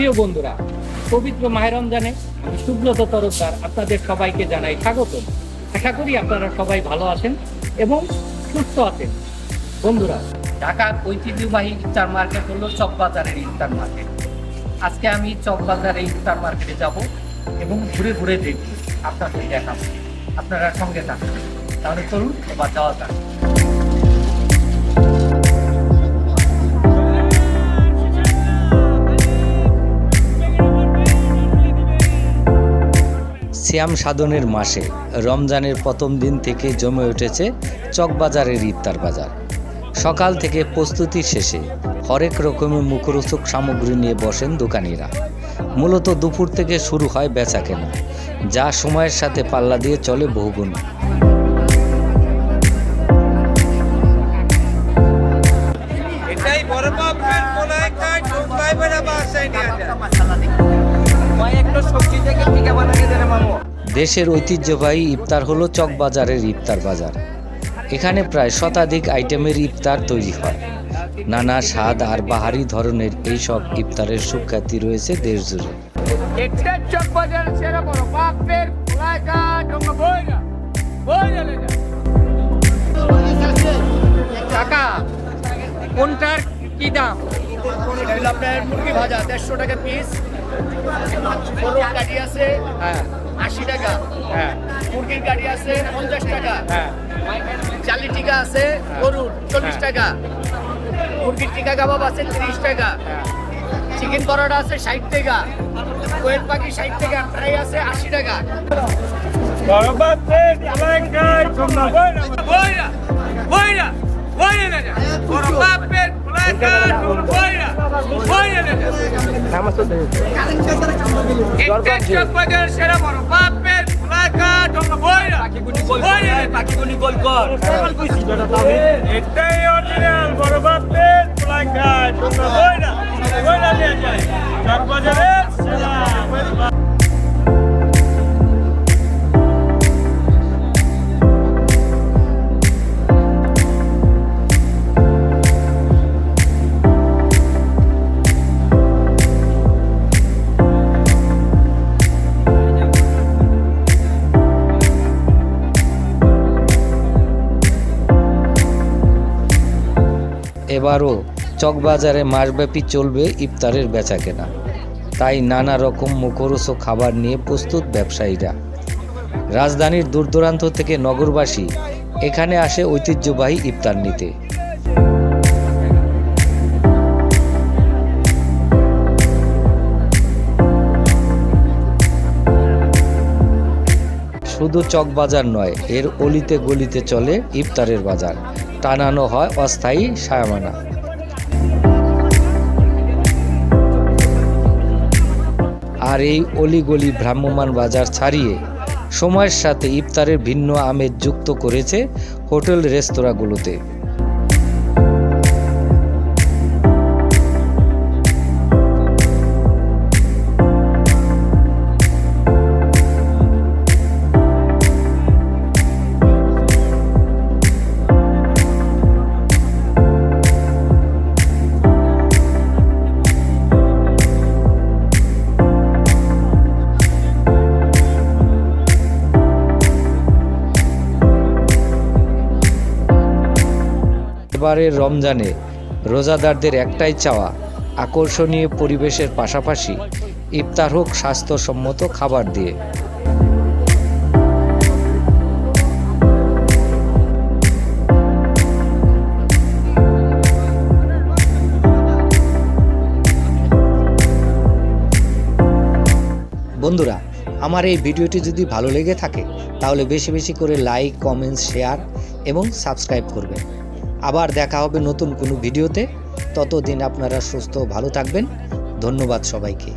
প্রিয় বন্ধুরা, পবিত্র মাহের রমজানে আমি সুব্রত তরফদার আপনাদের সবাইকে জানাই স্বাগত আশা করি আপনারা সবাই ভালো আছেন এবং সুস্থ আছেন। বন্ধুরা, ঢাকার ঐতিহ্যবাহী ইফতার মার্কেট হলো চকবাজারের ইফতার মার্কেট। আজকে আমি চকবাজারের ইফতার মার্কেটে যাব এবং ঘুরে ঘুরে দেখব, আপনাদের দেখাবো। আপনারা সঙ্গে থাকুন। তাহলে চলুন, এবার যাওয়া যাক। সিয়াম সাধনের মাসে রমজানের প্রথম দিন থেকে জমে উঠেছে চকবাজারের ইফতার বাজার। সকাল থেকে প্রস্তুতি শেষে হরেক রকমের মুখরোচক সামগ্রী নিয়ে বসেন দোকানিরা। মূলত দুপুর থেকে শুরু হয় বেচা কেনা, যা সময়ের সাথে পাল্লা দিয়ে চলে বহুগুণ। দেশের ঐতিহ্যবাহী ইফতার হলো চকবাজারের ইফতার বাজার। এখানে প্রায় শতাধিক আইটেমের ইফতার তৈরি হয়। নানা স্বাদ আর বাহারি ধরনের এইসব ইফতারের সুখ্যাতি রয়েছে দেশ জুড়ে। কোনটার কি দাম? আপনার মুরগি ভাজা দেড়শো টাকা পিস গরুর কাঠি আছে হ্যাঁ। আশি টাকা। হ্যাঁ। মুরগির কাঠি আছে পঞ্চাশ টাকা। হ্যাঁ। চালি টিকা আছে গরুর চল্লিশ। টাকা। মুরগির টিকা কাবাব আছে তিরিশ টাকা। হ্যাঁ। চিকেন পরোটা আছে ষাট টাকা। কোয়েল পাখি ষাট টাকা ফ্রাই আছে আশি টাকা। বইরা বইরা বইরা বইরা। লে বড় বাপের কোলায় খায় বইরা বইরা লে যা এটা চক বাজার সেরা বড় বাপের কোলায় খায় ঢোকা বইরা পাখি গুলি গোল কর এটাই অরিজিনাল বড় বাপের কোলায় খায় বইরা বইরা নিয়ে যায় চক সেরা এবারও চকবাজারে মাসব্যাপী চলবে ইফতারের বেচাকেনা। তাই নানা রকম মুখরোচক খাবার নিয়ে প্রস্তুত ব্যবসায়ীরা। রাজধানীর দূরদূরান্ত থেকে নগরবাসী এখানে আসে ঐতিহ্যবাহী ইফতার নিতে। শুধু চক বাজার নয়, এর অলিতে গলিতে চলে ইফতারের বাজার। টানানো হয় অস্থায়ী সায়ামানা। আর এই অলিগলি ভ্রাম্যমান বাজার ছাড়িয়ে সময়ের সাথে ইফতারের ভিন্ন আমেজ যুক্ত করেছে হোটেল রেস্তোরাঁগুলোতে এবারের রমজানে রোজাদারদের একটাই চাওয়া, আকর্ষণীয় পরিবেশের পাশাপাশি ইফতার হোক স্বাস্থ্যসম্মত খাবার দিয়ে। বন্ধুরা, আমার এই ভিডিওটি যদি ভালো লেগে থাকে, তাহলে বেশি বেশি করে লাইক, কমেন্টস, শেয়ার এবং সাবস্ক্রাইব করবেন। আবার দেখা হবে নতুন কোনো ভিডিওতে। ততদিন আপনারা সুস্থ ভালো থাকবেন। ধন্যবাদ সবাইকে।